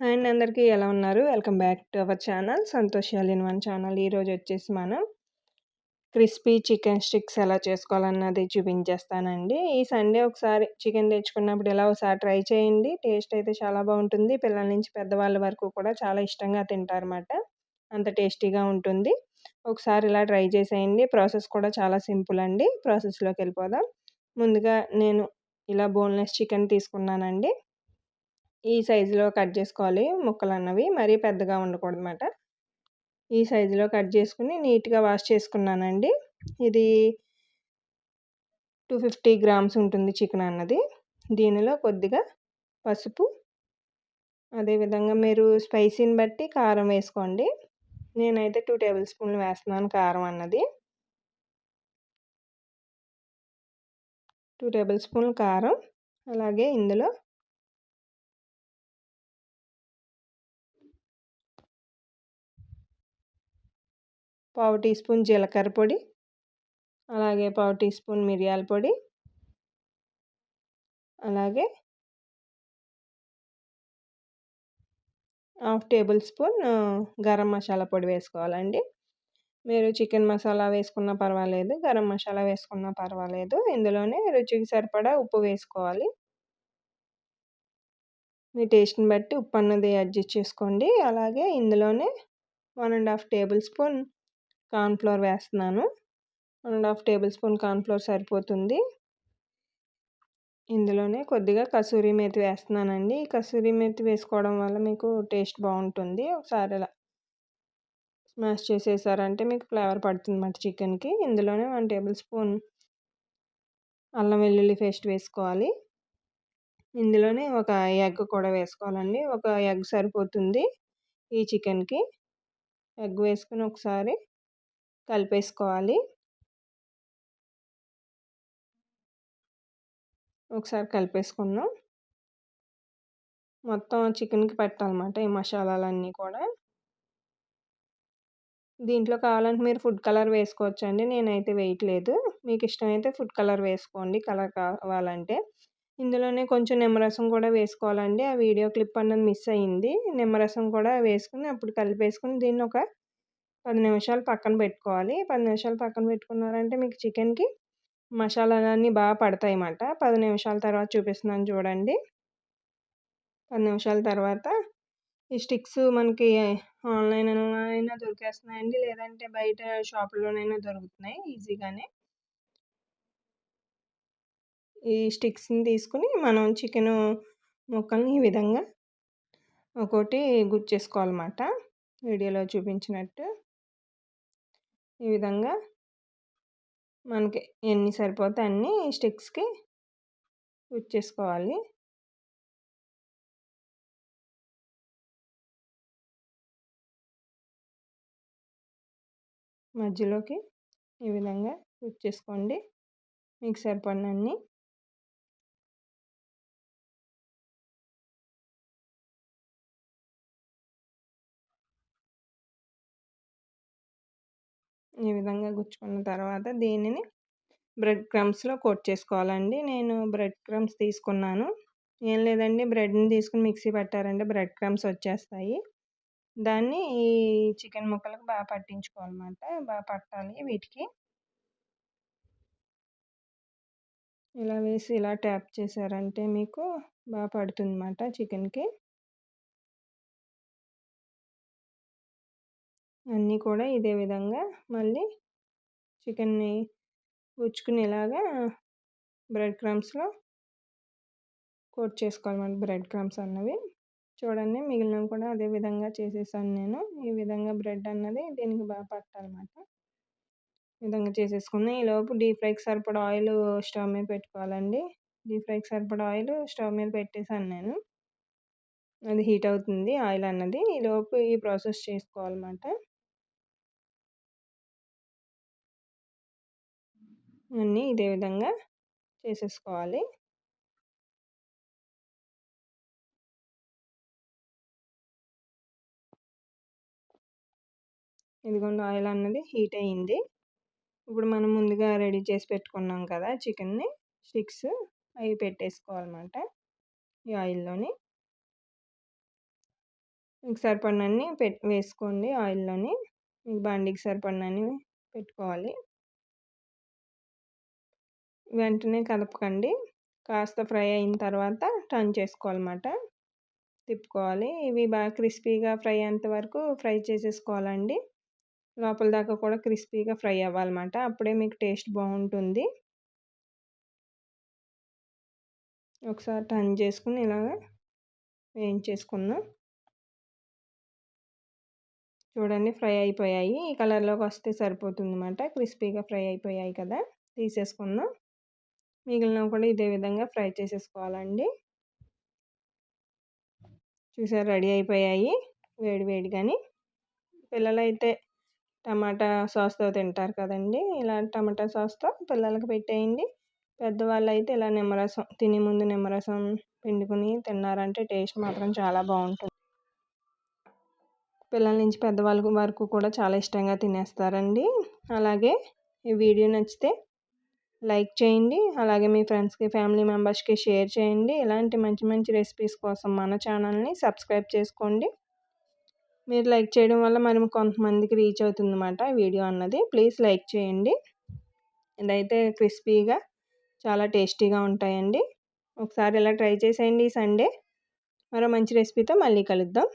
And అందరికీ. ఎలా ఉన్నారు? Welcome back to our channel. Santosh in one channel. ఈరోజు వచ్చేసి మనం క్రిస్పీ చికెన్ స్టిక్స్ ఎలా చేసుకోవాలన్నది చూపించేస్తానండి. ఈ సండే ఒకసారి చికెన్ తెచ్చుకున్నప్పుడు ఇలా ఒకసారి ట్రై చేయండి. టేస్ట్ అయితే చాలా బాగుంటుంది. పిల్లల నుంచి పెద్దవాళ్ళ వరకు కూడా చాలా ఇష్టంగా తింటారన్నమాట. అంత టేస్టీగా ఉంటుంది. ఒకసారి ఇలా ట్రై చేసేయండి. ప్రాసెస్ కూడా చాలా సింపుల్ అండి. ప్రాసెస్లోకి వెళ్ళిపోదాం. ముందుగా నేను ఇలా బోన్లెస్ చికెన్ తీసుకున్నానండి. ఈ సైజులో కట్ చేసుకోవాలి. ముక్కలు అన్నవి మరీ పెద్దగా ఉండకూడదు అనమాట ఈ సైజులో కట్ చేసుకుని నీట్గా వాష్ చేసుకున్నానండి. ఇది టూ ఫిఫ్టీ గ్రామ్స్ ఉంటుంది చికెన్ అన్నది. దీనిలో కొద్దిగా పసుపు అదేవిధంగా మీరు స్పైసీని బట్టి కారం వేసుకోండి. నేనైతే టూ టేబుల్ స్పూన్లు వేస్తున్నాను కారం అన్నది. టూ టేబుల్ స్పూన్లు కారం. అలాగే ఇందులో పావు టీ స్పూన్ జీలకర్ర పొడి అలాగే పావు టీ స్పూన్ మిరియాల పొడి అలాగే half table spoon garam masala పొడి వేసుకోవాలండి. మీరు చికెన్ మసాలా వేసుకున్నా పర్వాలేదు గరం మసాలా వేసుకున్నా పర్వాలేదు. ఇందులోనే రుచికి సరిపడా ఉప్పు వేసుకోవాలి. మీ టేస్ట్ని బట్టి ఉప్పు అన్నది అడ్జస్ట్ చేసుకోండి. అలాగే ఇందులోనే one and half table spoon cornflour వేస్తున్నాను. One and half table spoon cornflour సరిపోతుంది. ఇందులోనే కొద్దిగా కసూరి మేతి వేస్తున్నానండి. ఈ కసూరి మేతి వేసుకోవడం వల్ల మీకు టేస్ట్ బాగుంటుంది. ఒకసారి ఇలా స్మాష్ చేసేసారంటే మీకు ఫ్లేవర్ పడుతుంది అన్నమాట చికెన్కి. ఇందులోనే వన్ టేబుల్ స్పూన్ అల్లం వెల్లుల్లి పేస్ట్ వేసుకోవాలి. ఇందులోనే ఒక ఎగ్ కూడా వేసుకోవాలండి. ఒక ఎగ్ సరిపోతుంది ఈ చికెన్కి. ఎగ్ వేసుకుని ఒకసారి కలిపేసుకోవాలి. ఒకసారి కలిపేసుకుందాం. మొత్తం చికెన్కి పెట్టాలన్నమాట ఈ మసాలాలన్నీ కూడా. దీంట్లో కావాలంటే మీరు ఫుడ్ కలర్ వేసుకోవచ్చండి. నేనైతే వేయట్లేదు. మీకు ఇష్టమైతే ఫుడ్ కలర్ వేసుకోండి. కలర్ కావాలంటే. ఇందులోనే కొంచెం నిమ్మరసం కూడా వేసుకోవాలండి. ఆ వీడియో క్లిప్ అన్నది మిస్ అయ్యింది నిమ్మరసం కూడా వేసుకుని అప్పుడు కలిపేసుకుని దీన్ని ఒక పది నిమిషాలు పక్కన పెట్టుకోవాలి. పది నిమిషాలు పక్కన పెట్టుకున్నారంటే మీకు చికెన్కి మసాలాలన్నీ బాగా పడతాయి అన్నమాట పది నిమిషాల తర్వాత చూపిస్తున్నాను చూడండి. పది నిమిషాల తర్వాత ఈ స్టిక్స్ మనకి ఆన్లైన్ అయినా దొరికేస్తున్నాయండి. లేదంటే బయట షాపులోనైనా దొరుకుతున్నాయి ఈజీగానే. ఈ స్టిక్స్ని తీసుకుని మనం చికెన్ ముక్కల్ని ఈ విధంగా ఒక్కోటి గుచ్చేసుకోవాలన్నమాట. వీడియోలో చూపించినట్టు. ఈ విధంగా మనకి ఎన్ని సరిపోతే అన్ని స్టిక్స్కి గుచ్చేసుకోవాలి మధ్యలోకి ఈ విధంగా గుచ్చేసుకోండి మీకు సరిపడినన్ని ఈ విధంగా గుచ్చుకున్న తర్వాత దీనిని బ్రెడ్ క్రమ్స్లో కోట్ చేసుకోవాలండి. నేను బ్రెడ్ క్రమ్స్ తీసుకున్నాను. ఏం లేదండి. బ్రెడ్ని తీసుకుని మిక్సీ పెట్టారంటే బ్రెడ్ క్రమ్స్ వచ్చేస్తాయి. దాన్ని ఈ చికెన్ ముక్కలకు బాగా పట్టించుకోవాలన్నమాట. బాగా పట్టాలి వీటికి. ఇలా వేసి ఇలా ట్యాప్ చేశారంటే మీకు బాగా పడుతుంది అన్నమాట చికెన్కి. అన్నీ కూడా ఇదే విధంగా మళ్ళీ చికెన్ని ఉచ్చుకునేలాగా బ్రెడ్ క్రమ్స్లో కోట్ చేసుకోవాలన్నమాట. బ్రెడ్ క్రమ్స్ అన్నవి. చూడండి మిగిలినవి కూడా అదే విధంగా చేసేసాను నేను. ఈ విధంగా బ్రెడ్ అన్నది దీనికి బాగా పట్టాలన్నమాట. ఈ విధంగా చేసేసుకున్నాను ఈలోపు డీప్ ఫ్రైకి సరిపడా ఆయిల్ స్టవ్ మీద పెట్టుకోవాలండి. డీప్ ఫ్రైకి సరిపడా ఆయిల్ స్టవ్ మీద పెట్టేసాను నేను. అది హీట్ అవుతుంది ఆయిల్ అన్నది. ఈలోపు ఈ ప్రాసెస్ చేసుకోవాలన్నమాట. అన్నీ ఇదే విధంగా చేసేసుకోవాలి. ఇదిగోండి ఆయిల్ అన్నది హీట్ అయ్యింది ఇప్పుడు మనం ముందుగా రెడీ చేసి పెట్టుకున్నాం కదా చికెన్ని స్టిక్స్ అవి పెట్టేసుకోవాలన్నమాట ఈ ఆయిల్లోని. మీకు సరిపడినన్ని పెట్ వేసుకోండి ఆయిల్లోని. మీకు బండికి సరిపడినన్ని పెట్టుకోవాలి. వెంటనే కలపకండి. కాస్త ఫ్రై అయిన తర్వాత టర్న్ చేసుకోవాలన్నమాట. తిప్పుకోవాలి. ఇవి బాగా క్రిస్పీగా ఫ్రై అయ్యేంత వరకు ఫ్రై చేసేసుకోవాలండి. లోపల దాకా కూడా క్రిస్పీగా ఫ్రై అవ్వాలన్నమాట. అప్పుడే మీకు టేస్ట్ బాగుంటుంది. ఒకసారి టర్న్ చేసుకుని ఇలాగ వేయించేసుకుందాం. చూడండి ఫ్రై అయిపోయాయి. ఈ కలర్లోకి వస్తే సరిపోతుంది అన్నమాట క్రిస్పీగా ఫ్రై అయిపోయాయి కదా. తీసేసుకున్నాం మిగిలినవి కూడా ఇదే విధంగా ఫ్రై చేసేసుకోవాలండి. చూసారు రెడీ అయిపోయాయి వేడి వేడిగాని. పిల్లలైతే టమాటా సాస్తో తింటారు కదండి. ఇలా టమాటా సాస్తో పిల్లలకి పెట్టేయండి. పెద్దవాళ్ళు అయితే ఇలా నిమ్మరసం తినే ముందు నిమ్మరసం పిండుకుని తిన్నారంటే టేస్ట్ మాత్రం చాలా బాగుంటుంది. పిల్లల నుంచి పెద్దవాళ్ళ వరకు కూడా చాలా ఇష్టంగా తినేస్తారండి. అలాగే ఈ వీడియో నచ్చితే లైక్ చేయండి. అలాగే మీ ఫ్రెండ్స్కి ఫ్యామిలీ మెంబర్స్కి షేర్ చేయండి. ఇలాంటి మంచి మంచి రెసిపీస్ కోసం మన ఛానల్ని సబ్స్క్రైబ్ చేసుకోండి. మీరు లైక్ చేయడం వల్ల మరి కొంతమందికి రీచ్ అవుతుంది అన్నమాట వీడియో అన్నది. ప్లీజ్ లైక్ చేయండి. ఇదైతే క్రిస్పీగా చాలా టేస్టీగా ఉంటాయండి. ఒకసారి ఇలా ట్రై చేసేయండి సండే. మరో మంచి రెసిపీతో మళ్ళీ కలుద్దాం.